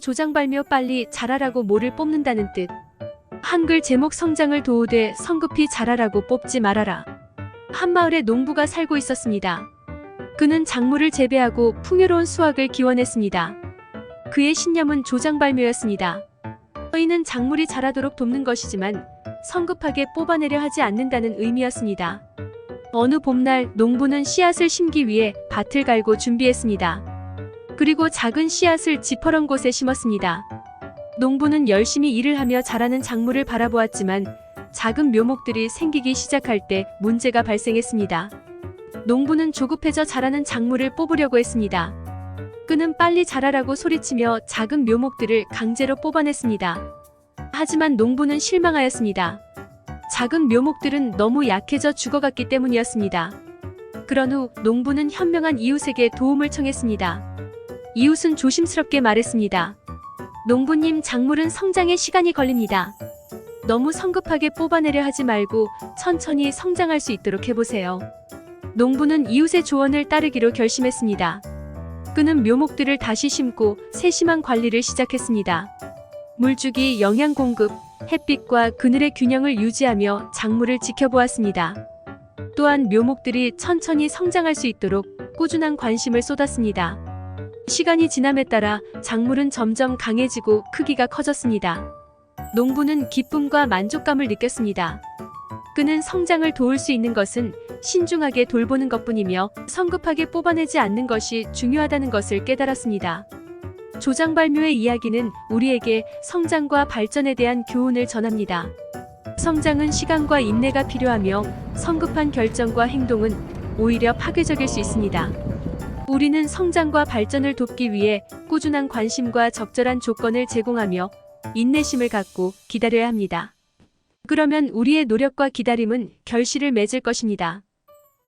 조장발며 빨리 자라라고 모를 뽑는다는 뜻. 한글 제목 성장을 도우되 성급히 자라라고 뽑지 말아라. 한마을에 농부가 살고 있었습니다. 그는 작물을 재배하고 풍요로운 수확을 기원했습니다. 그의 신념은 조장발묘였습니다. 의는 작물이 자라도록 돕는 것이지만 성급하게 뽑아내려 하지 않는다는 의미였습니다. 어느 봄날 농부는 씨앗을 심기 위해 밭을 갈고 준비했습니다. 그리고 작은 씨앗을 지퍼런 곳에 심었습니다. 농부는 열심히 일을 하며 자라는 작물을 바라보았지만 작은 묘목들이 생기기 시작할 때 문제가 발생했습니다. 농부는 조급해져 자라는 작물을 뽑으려고 했습니다. 그는 빨리 자라라고 소리치며 작은 묘목들을 강제로 뽑아냈습니다. 하지만 농부는 실망하였습니다. 작은 묘목들은 너무 약해져 죽어갔기 때문이었습니다. 그런 후 농부는 현명한 이웃에게 도움을 청했습니다. 이웃은 조심스럽게 말했습니다. 농부님 작물은 성장에 시간이 걸립니다. 너무 성급하게 뽑아내려 하지 말고 천천히 성장할 수 있도록 해보세요. 농부는 이웃의 조언을 따르기로 결심했습니다. 그는 묘목들을 다시 심고 세심한 관리를 시작했습니다. 물주기, 영양 공급, 햇빛과 그늘의 균형을 유지하며 작물을 지켜보았습니다. 또한 묘목들이 천천히 성장할 수 있도록 꾸준한 관심을 쏟았습니다. 시간이 지남에 따라 작물은 점점 강해지고 크기가 커졌습니다. 농부는 기쁨과 만족감을 느꼈습니다. 그는 성장을 도울 수 있는 것은 신중하게 돌보는 것뿐이며 성급하게 뽑아내지 않는 것이 중요하다는 것을 깨달았습니다. 조장발묘의 이야기는 우리에게 성장과 발전에 대한 교훈을 전합니다. 성장은 시간과 인내가 필요하며 성급한 결정과 행동은 오히려 파괴적일 수 있습니다. 우리는 성장과 발전을 돕기 위해 꾸준한 관심과 적절한 조건을 제공하며 인내심을 갖고 기다려야 합니다. 그러면 우리의 노력과 기다림은 결실을 맺을 것입니다.